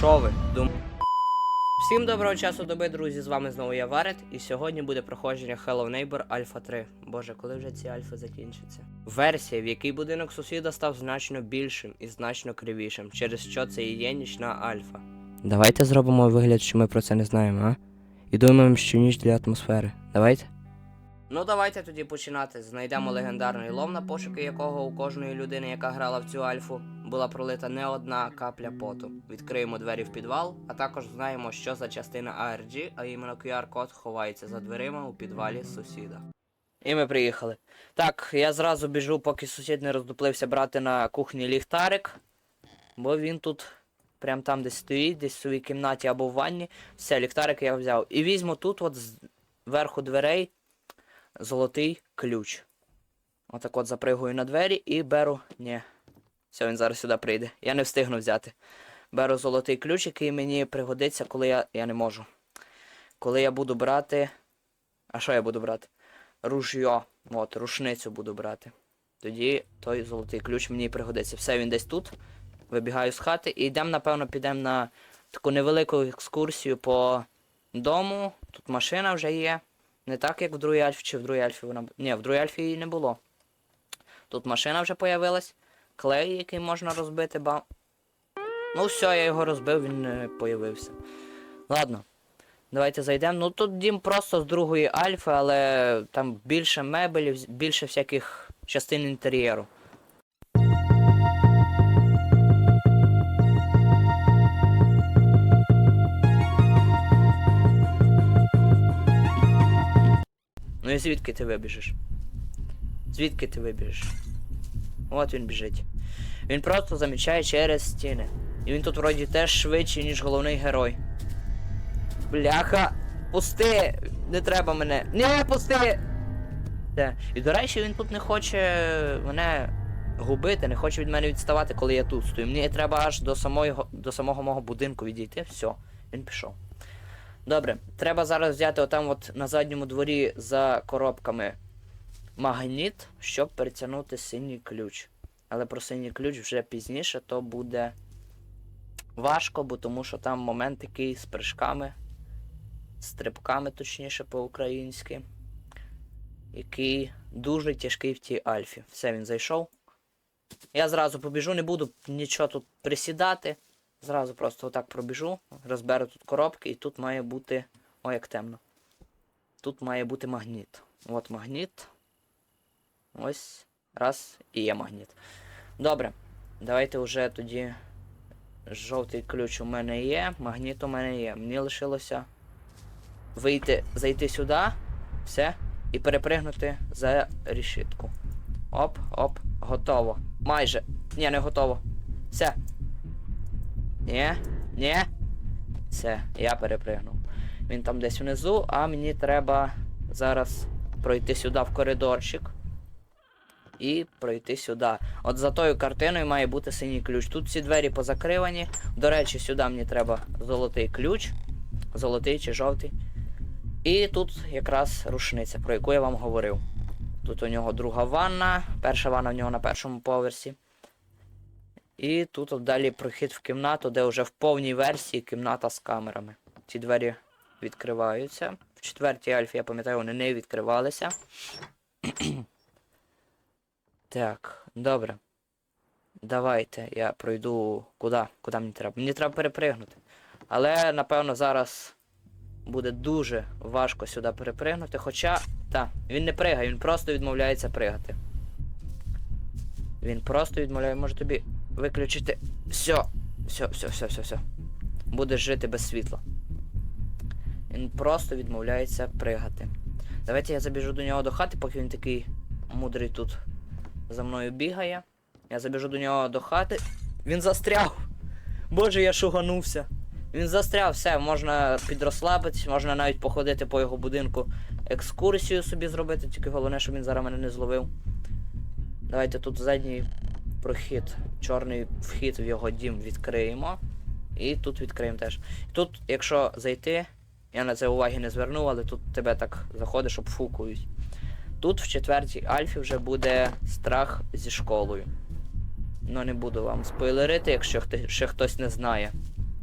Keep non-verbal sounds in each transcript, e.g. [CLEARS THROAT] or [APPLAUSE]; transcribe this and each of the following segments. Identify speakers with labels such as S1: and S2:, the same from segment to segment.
S1: Шо ви? Дум... Всім доброго часу доби, друзі! З вами знову я Варет, і сьогодні буде проходження Hello Neighbor Alpha 3. Боже, коли вже ці альфи закінчаться? Версія, в якій будинок сусіда став значно більшим і значно кривішим, через що це і є нічна альфа. Давайте зробимо вигляд, що ми про це не знаємо, а? І думаємо, що ніч для атмосфери. Давайте. Ну, давайте тоді починати. Знайдемо легендарний лом, на пошуки якого у кожної людини, яка грала в цю альфу, була пролита не одна капля поту. Відкриємо двері в підвал, а також знаємо, що за частина ARG, а іменно QR-код ховається за дверима у підвалі сусіда. І ми приїхали. Так, я зразу біжу, поки сусід не роздуплився брати на кухні ліхтарик, бо він тут прям там десь стоїть, десь в своїй кімнаті або в ванні. Все, ліхтарик я взяв. І візьму тут, от зверху дверей, золотий ключ. Отак от запригую на двері і беру. Ні. Все, він зараз сюди прийде. Я не встигну взяти. Беру золотий ключ, який мені пригодиться, коли я. Я не можу. Коли я буду брати. А що я буду брати? Ружьо. От, рушницю буду брати. Тоді той золотий ключ мені пригодиться. Все, він десь тут. Вибігаю з хати і йдемо, напевно, підемо на таку невелику екскурсію по дому. Тут машина вже є. Не так, як в другій альфі, чи в другій альфі вона. Ні, в другій альфі її не було. Тут машина вже появилась. Клей, який можна розбити, ба. Ну все, я його розбив, він не появився. Ладно. Давайте зайдемо. Ну тут дім просто з другої альфи, але там більше мебелів, більше всяких частин інтер'єру. Ну і звідки ти вибіжиш? Звідки ти вибіжиш? От він біжить. Він просто замічає через стіни. І він тут вроді теж швидший, ніж головний герой. Бляха! Пусти! Не треба мене! Не пусти! Те. І до речі, він тут не хоче мене губити, не хоче від мене відставати, коли я тут стою. Мені треба аж до самого, до самого мого будинку відійти. Все, він пішов. Добре, треба зараз взяти отам от на задньому дворі за коробками магніт, щоб перетягнути синій ключ. Але про синій ключ вже пізніше то буде важко, бо тому що там момент такий з прыжками, стрибками, точніше по-українськи, який дуже тяжкий в тій альфі. Все, він зайшов. Я зразу побіжу, не буду нічого тут присідати. Зразу просто отак пробіжу, розберу тут коробки, і тут має бути. О, як темно. Тут має бути магніт. От магніт. Ось. Раз. І є магніт. Добре. Давайте вже тоді. Жовтий ключ у мене є, магніт у мене є. Мені лишилося вийти, зайти сюди, все, і перепригнути за решітку. Оп, оп, готово. Майже. Ні, не готово. Все. Ні, ні. Все, я перепригнув. Він там десь внизу, а мені треба зараз пройти сюди в коридорчик. І пройти сюди. От за тою картиною має бути синій ключ. Тут всі двері позакривані. До речі, сюди мені треба золотий ключ. Золотий чи жовтий. І тут якраз рушниця, про яку я вам говорив. Тут у нього друга ванна. Перша ванна у нього на першому поверсі. І тут от далі прохід в кімнату, де вже в повній версії кімната з камерами. Ці двері відкриваються. В четвертій альфі, я пам'ятаю, вони не відкривалися. [CLEARS THROAT] так, добре. Давайте я пройду. Куди? Куди мені треба? Мені треба перепригнути. Але, напевно, зараз буде дуже важко сюди перепригнути. Хоча, так, він не пригає, він просто відмовляється пригати. Він просто відмовляє, може тобі виключити. Все, все, все, все, все, все. Будеш жити без світла. Він просто відмовляється пригати. Давайте я забіжу до нього до хати, поки він такий мудрий тут за мною бігає. Я забіжу до нього до хати. Він застряг! Боже, я шуганувся. Він застряв, все, можна підрослабитись, можна навіть походити по його будинку, екскурсію собі зробити, тільки головне, щоб він зараз мене не зловив. Давайте тут задній прохід, чорний вхід в його дім відкриємо. І тут відкриємо теж. Тут, якщо зайти, я на це уваги не звернув, але тут тебе так заходиш, обфукують. Тут в четвертій альфі вже буде страх зі школою. Ну не буду вам спойлерити, якщо ще хтось не знає.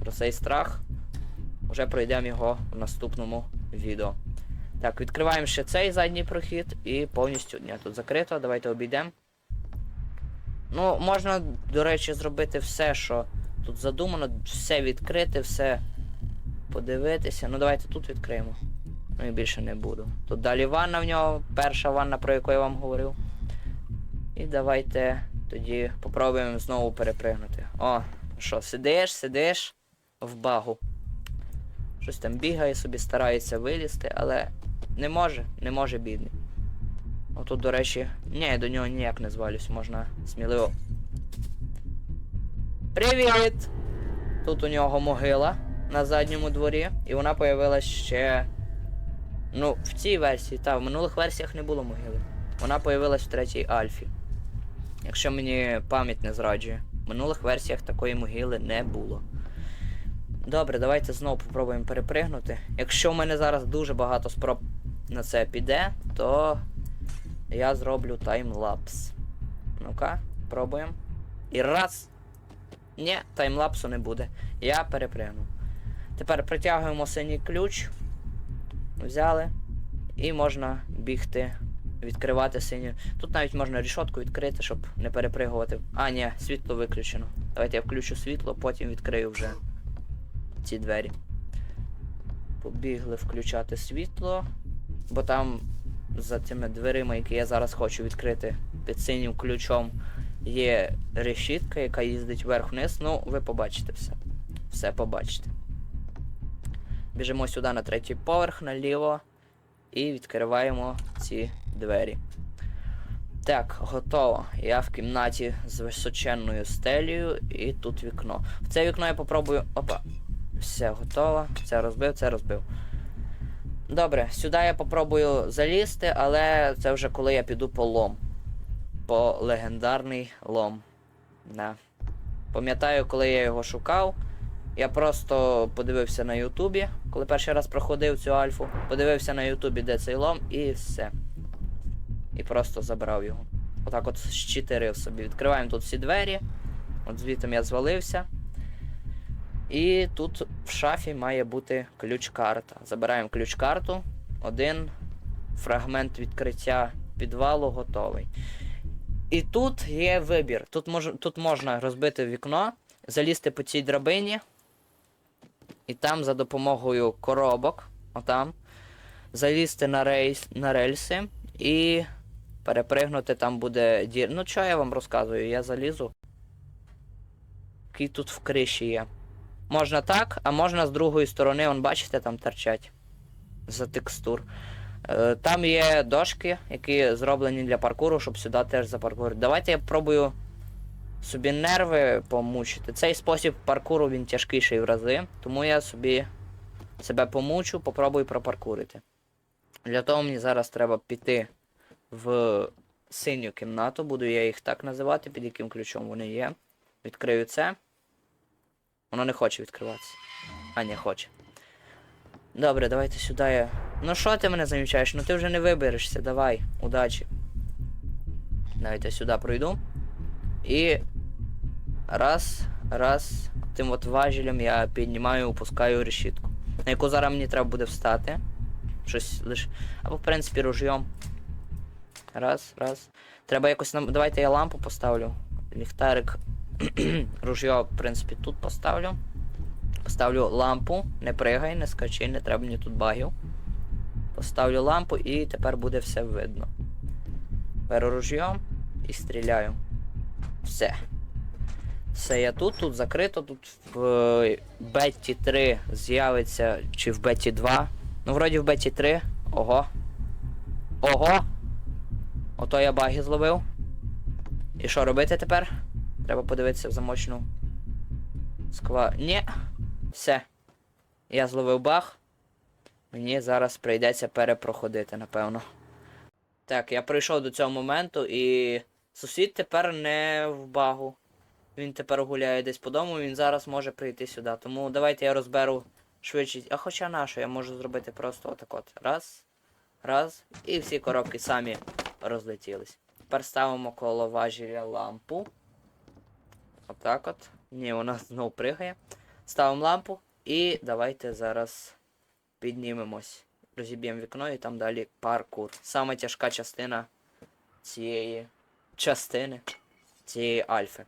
S1: про цей страх. Вже пройдемо його в наступному відео. Так, відкриваємо ще цей задній прохід і повністю. Ні, тут закрито, давайте обійдемо. Ну, можна, до речі, зробити все, що тут задумано, все відкрити, все подивитися. Ну давайте тут відкриємо. Ну і більше не буду. Тут далі ванна в нього, перша ванна, про яку я вам говорив. І давайте тоді попробуємо знову перепригнути. О, що, сидиш, сидиш в багу. Щось там бігає собі, старається вилізти, але не може, не може бідний. Отут, до речі, ні, я до нього ніяк не звалюсь, можна сміливо. Привіт! Тут у нього могила на задньому дворі, і вона появилась ще. Ну, в цій версії, та, в минулих версіях не було могили. Вона появилась в третій альфі. Якщо мені пам'ять не зраджує. В минулих версіях такої могили не було. Добре, давайте знову попробуємо перепригнути. Якщо в мене зараз дуже багато спроб на це піде, то я зроблю таймлапс. Ну-ка, пробуємо. І раз. Ні, таймлапсу не буде. Я перепригну. Тепер притягуємо синій ключ. Взяли. І можна бігти, відкривати синю. Тут навіть можна рішотку відкрити, щоб не перепригувати. А, ні, світло виключено. Давайте я включу світло, потім відкрию вже ці двері. Побігли включати світло. Бо там за цими дверима, які я зараз хочу відкрити під синім ключом, є решітка, яка їздить вверх-вниз. Ну, ви побачите все. Все побачите. Біжимо сюди на третій поверх, наліво. І відкриваємо ці двері. Так, готово. Я в кімнаті з височенною стелею і тут вікно. В це вікно я попробую. Опа. Все готово. Це розбив, це розбив. Добре, сюди я попробую залізти, але це вже коли я піду по лом. По легендарний лом. Да. Пам'ятаю, коли я його шукав. Я просто подивився на Ютубі, коли перший раз проходив цю альфу. Подивився на Ютубі, де цей лом, і все. І просто забрав його. Отак от щитирив собі. Відкриваємо тут всі двері. От звідти я звалився. І тут в шафі має бути ключ-карта. Забираємо ключ-карту. Один фрагмент відкриття підвалу готовий. І тут є вибір. Тут, мож, тут можна розбити вікно, залізти по цій драбині. І там за допомогою коробок, отам, залізти на рейс, на рельси і перепригнути, там буде дір. Ну, що я вам розказую? Я залізу. Який тут в криші є. Можна так, а можна з другої сторони, вон бачите, там торчать за текстур. Е, Там є дошки, які зроблені для паркуру, щоб сюди теж запаркурити. Давайте я пробую собі нерви помучити. Цей спосіб паркуру він тяжкіший в рази, тому я собі себе помучу, попробую пропаркурити. Для того мені зараз треба піти в синю кімнату, буду я їх так називати, під яким ключом вони є. Відкрию це. Воно не хоче відкриватися. А, не хоче. Добре, давайте сюди я. Ну що ти мене замічаєш? Ну ти вже не виберешся, давай, удачі. Давайте сюди пройду. І. Раз, раз. Тим от важелем я піднімаю, опускаю решітку. На яку зараз мені треба буде встати. Щось лише. Або, в принципі, ружйом. Раз, раз. Треба якось нам. Давайте я лампу поставлю. Ліхтарик. [CLEARS THROAT] Ружьо, в принципі, тут поставлю. Поставлю лампу, не пригай, не скачи, не треба мені тут багів. Поставлю лампу і тепер буде все видно. Беру ружьо і стріляю. Все. Все, я тут, тут закрито, тут в е, Бетті 3 з'явиться, чи в Бетті 2. Ну, вроді в Бетті 3. Ого. Ого! Ото я баги зловив. І що робити тепер? Треба подивитися в замочну сква. Ні. Все. Я зловив баг. Мені зараз прийдеться перепроходити, напевно. Так, я прийшов до цього моменту і. Сусід тепер не в багу. Він тепер гуляє десь по дому, він зараз може прийти сюди. Тому давайте я розберу швидше. А хоча на я можу зробити просто отак от. Раз. Раз. І всі коробки самі розлетілись. Тепер ставимо коло важеля лампу. Отак от. Ні, вона знову пригає. Ставимо лампу і давайте зараз піднімемось. Розіб'ємо вікно і там далі паркур. Саме тяжка частина цієї частини цієї альфи.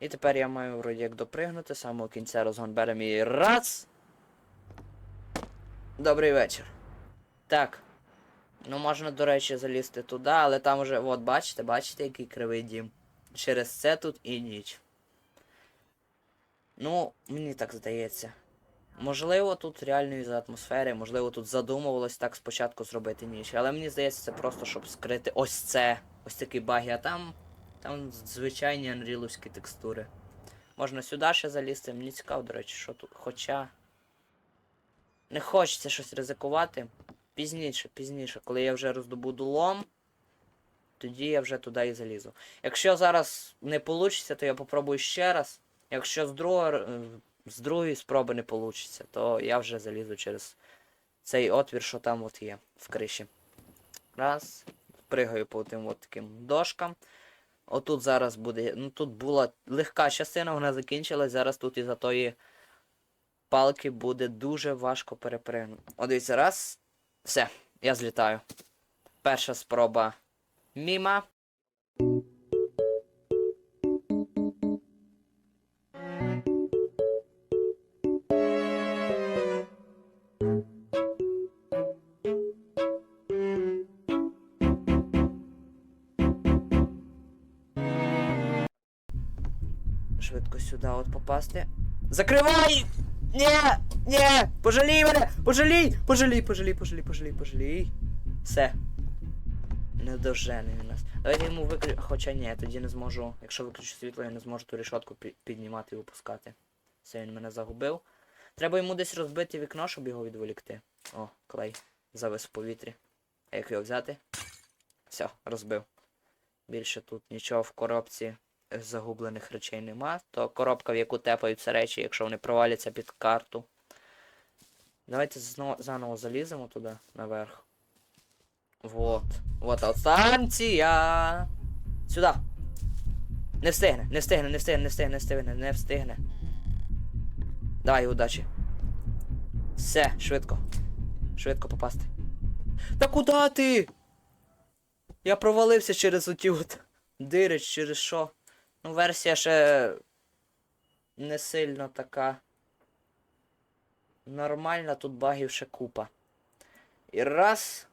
S1: І тепер я маю вроді як допригнути, з самого кінця розгон беремо і раз. Добрий вечір. Так. Ну, можна, до речі, залізти туди, але там вже, от, бачите, бачите, який кривий дім. Через це тут і ніч. Ну, мені так здається. Можливо, тут реально із-за атмосфери, можливо, тут задумувалось так спочатку зробити ніч. Але мені здається, це просто щоб скрити ось це. Ось такі баги, а там. Там звичайні анріловські текстури. Можна сюди ще залізти, мені цікаво, до речі, що тут. Хоча. Не хочеться щось ризикувати. Пізніше, пізніше, коли я вже роздобуду лом, тоді я вже туди і залізу. Якщо зараз не вийде, то я попробую ще раз. Якщо з другого, е, з другої спроби не вийде, то я вже залізу через цей отвір, що там от є в криші. Раз. Пригаю по тим от таким дошкам. Отут зараз буде. Ну тут була легка частина, вона закінчилась. Зараз тут із-за тої палки буде дуже важко перепригнути. О, раз. Все, я злітаю. Перша спроба міма. Швидко сюди от попасти. Закривай! Ні! Ні! Пожалій мене! Пожалій! Пожалій, пожалій, пожалій, пожалій, пожалій. Все. Не дожене він нас. Давайте йому виклю... Хоча ні, тоді не зможу. Якщо виключу світло, я не зможу ту рішотку пі- піднімати і опускати. Все, він мене загубив. Треба йому десь розбити вікно, щоб його відволікти. О, клей. Завис в повітрі. А як його взяти? Все, розбив. Більше тут нічого в коробці загублених речей нема. То коробка, в яку тепаються речі, якщо вони проваляться під карту. Давайте знову заново заліземо туди наверх. Вот. Вот от станція. Сюди. Не встигне, не встигне, не встигне, не встигне, не встигне, не встигне. Давай, удачі. Все, швидко. Швидко попасти. Та куди ти? Я провалився через оті от дирич, через що? Ну, версія ще не сильно така. Нормальна, тут багів ще купа. І раз.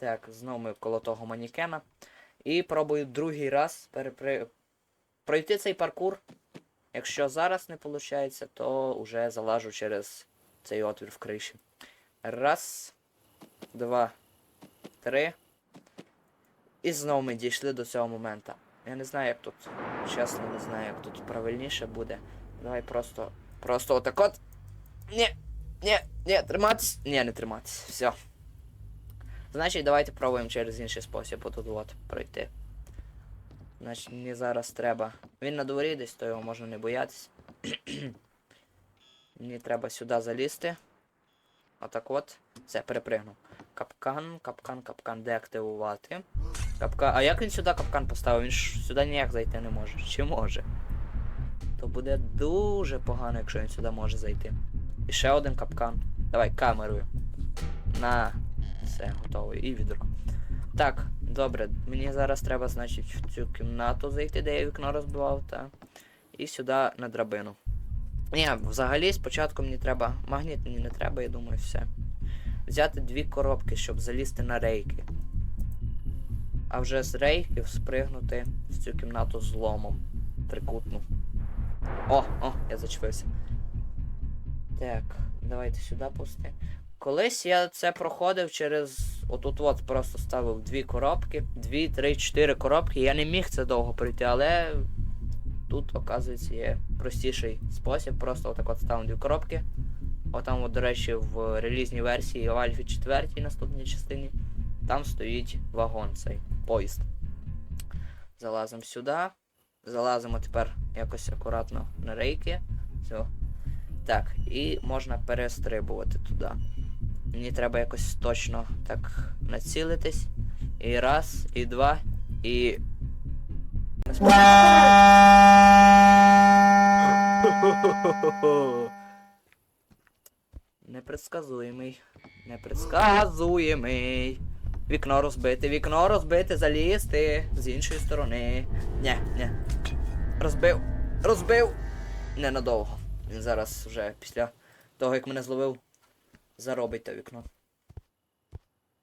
S1: Так, знову ми коло того манікена. І пробую другий раз перепри... пройти цей паркур. Якщо зараз не виходить, то вже залажу через цей отвір в криші. Раз, два, три. І знову ми дійшли до цього моменту. Я не знаю, як тут. Чесно, не знаю, як тут правильніше буде. Давай просто. Просто отак от. Ні, ні, ні, триматись. Ні, не триматись. Все. Значить, давайте пробуємо через інший спосіб отут от пройти. Значить, мені зараз треба. Він на дворі десь, то його можна не боятись. [CLEARS THROAT] мені треба сюди залізти. Отак от. Все, перепригнув. Капкан, капкан, капкан, деактивувати. Капкан. А як він сюди капкан поставив? Він ж сюди ніяк зайти не може. Чи може? То буде дуже погано, якщо він сюди може зайти. І ще один капкан. Давай камерою. На. Все, готово. І відро. Так, добре. Мені зараз треба, значить, в цю кімнату зайти, де я вікно розбивав, та. І сюди на драбину. Ні, взагалі спочатку мені треба. Магніт мені не треба, я думаю, все. Взяти дві коробки, щоб залізти на рейки. А вже з рейків спригнути в цю кімнату з ломом. Трикутну. О, о, я зачепився. Так, давайте сюди пусти. Колись я це проходив через. Отут от просто ставив дві коробки, дві, три, чотири коробки. Я не міг це довго пройти, але тут, оказується, є простіший спосіб. Просто отак от ставимо дві коробки. Отам, от, до речі, в релізній версії в Альфі 4 наступній частині. Там стоїть вагон цей поїзд. Залазимо сюди. Залазимо тепер якось акуратно на рейки. Все. Так, і можна перестрибувати туди. Мені треба якось точно так націлитись. І раз, і два, і. Непредсказуємий. Непредсказуємий. Вікно розбити, вікно розбити, залізти з іншої сторони. Нє, нє. Розбив. Розбив. Ненадовго. Він зараз вже після того, як мене зловив, заробить те вікно.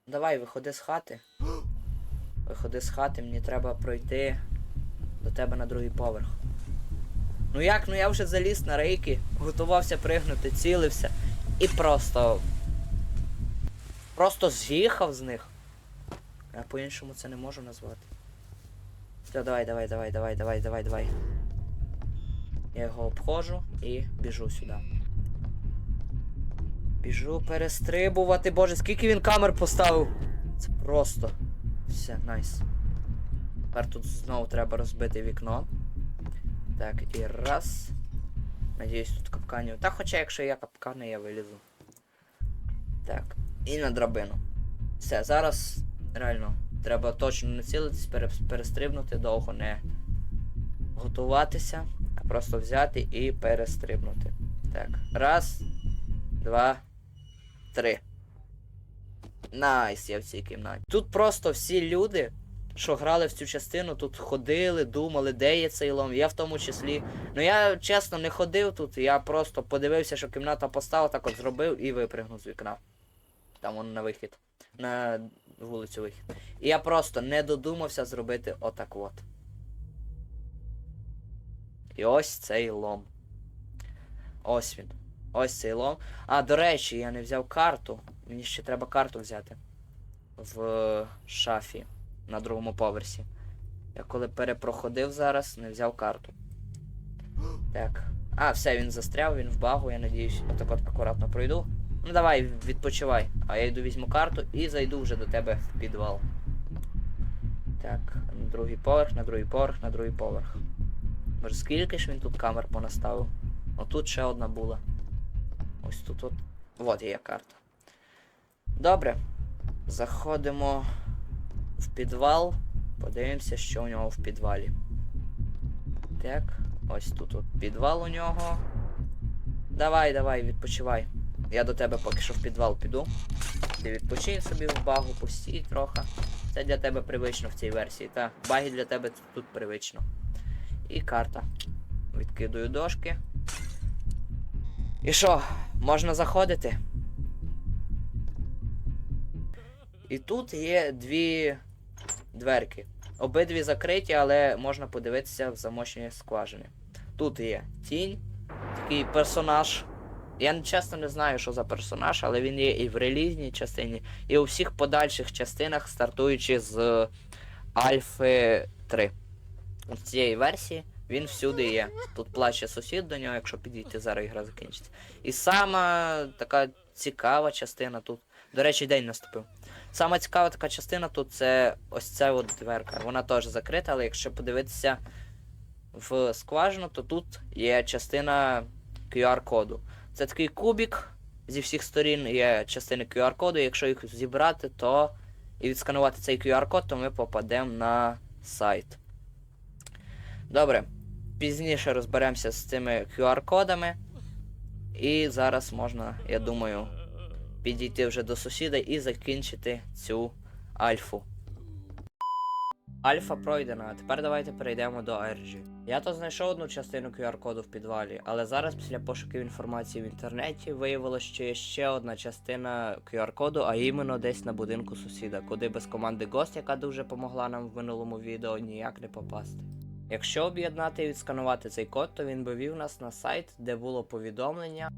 S1: Давай, виходи з хати. [GASPS] Виходи з хати, мені треба пройти до тебе на другий поверх. Ну як, ну я вже заліз на рейки, готувався пригнути, цілився. І просто. Просто з'їхав з них. Я по-іншому це не можу назвати. Все, давай, давай, давай, давай, давай, давай, давай. Я його обходжу і біжу сюди. Біжу перестрибувати. Боже, скільки він камер поставив! Це просто. Все, найс. Тепер тут знову треба розбити вікно. Так, і раз. Надіюсь, тут капканів. Та хоча, якщо є капкани, я вилізу. Так. І на драбину. Все, зараз реально треба точно націлитись, пере- перестрибнути, довго не готуватися, а просто взяти і перестрибнути. Так. Раз, два, три. Найс, я в цій кімнаті. Тут просто всі люди, що грали в цю частину, тут ходили, думали, де є цей лом. Я в тому числі. Ну я чесно не ходив тут, я просто подивився, що кімната постала, так от зробив і випригнув з вікна. Там воно на вихід. На вулицю вихід. І я просто не додумався зробити отак от. І ось цей лом. Ось він. Ось цей лом. А, до речі, я не взяв карту. Мені ще треба карту взяти. В шафі на другому поверсі. Я коли перепроходив зараз, не взяв карту. Так. А, все, він застряв, він в багу, я надіюсь, отак от акуратно пройду. Ну давай, відпочивай. А я йду візьму карту і зайду вже до тебе в підвал. Так, на другий поверх, на другий поверх, на другий поверх. Може скільки ж він тут камер понаставив? Отут ще одна була. Ось тут от. От є карта. Добре. Заходимо в підвал. Подивимося, що у нього в підвалі. Так, ось тут от підвал у нього. Давай, давай, відпочивай. Я до тебе поки що в підвал піду. Ти відпочинь собі в багу, постій трохи. Це для тебе привично в цій версії, та баги для тебе тут привично. І карта. Відкидую дошки. І що, можна заходити? І тут є дві дверки. Обидві закриті, але можна подивитися в замочні скважини. Тут є тінь, такий персонаж. Я чесно не знаю, що за персонаж, але він є і в релізній частині, і у всіх подальших частинах, стартуючи з Альфи 3. З цієї версії він всюди є. Тут плаче сусід до нього, якщо підійти, зараз ігра закінчиться. І сама така цікава частина тут. До речі, день наступив. Сама цікава така частина тут це ось ця от дверка. Вона теж закрита, але якщо подивитися в скважину, то тут є частина QR-коду. Це такий кубик. Зі всіх сторін є частини QR-коду. Якщо їх зібрати, то і відсканувати цей QR-код, то ми попадемо на сайт. Добре. Пізніше розберемося з цими QR-кодами. І зараз можна, я думаю, підійти вже до сусіда і закінчити цю альфу. Альфа пройдена, а тепер давайте перейдемо до Ерджі. Я то знайшов одну частину QR-коду в підвалі, але зараз після пошуків інформації в інтернеті виявилося, що є ще одна частина QR-коду, а іменно десь на будинку сусіда, куди без команди Ghost, яка дуже помогла нам в минулому відео, ніяк не попасти. Якщо об'єднати і відсканувати цей код, то він би вів нас на сайт, де було повідомлення.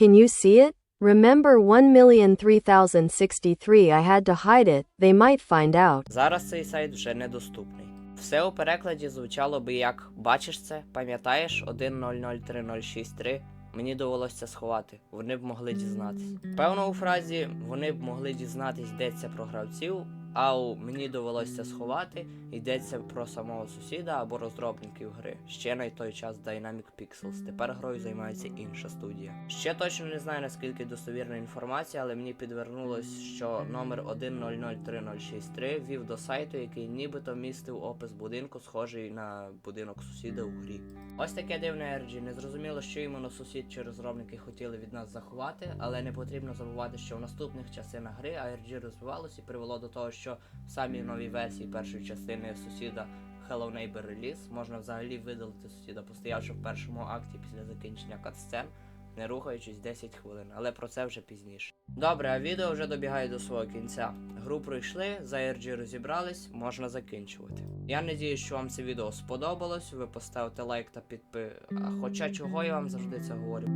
S2: Can you see it? Remember 1,003,063 I had to hide it, they might find out.
S1: Зараз цей сайт вже недоступний. Все у перекладі звучало би як бачиш це, пам'ятаєш 1003063. Мені довелося сховати, вони б могли дізнатись. Певно, у фразі вони б могли дізнатись, де це про гравців, Ау, мені довелося сховати, йдеться про самого сусіда або розробників гри. Ще на той час Dynamic Pixels. Тепер грою займається інша студія. Ще точно не знаю наскільки достовірна інформація, але мені підвернулось, що номер 10030363 вів до сайту, який нібито містив опис будинку, схожий на будинок сусіда у грі. Ось таке дивне RG. Не зрозуміло, що іменно сусід чи розробники хотіли від нас заховати, але не потрібно забувати, що в наступних частинах гри ARG розвивалось і привело до того, що в самій новій версії першої частини сусіда Hello Neighbor Release можна взагалі видалити сусіда, постоявши в першому акті після закінчення катсцен, не рухаючись 10 хвилин, але про це вже пізніше. Добре, а відео вже добігає до свого кінця. Гру пройшли, за RG розібрались, можна закінчувати. Я надіюсь, що вам це відео сподобалось. Ви поставите лайк та підпи. А хоча чого я вам завжди це говорю.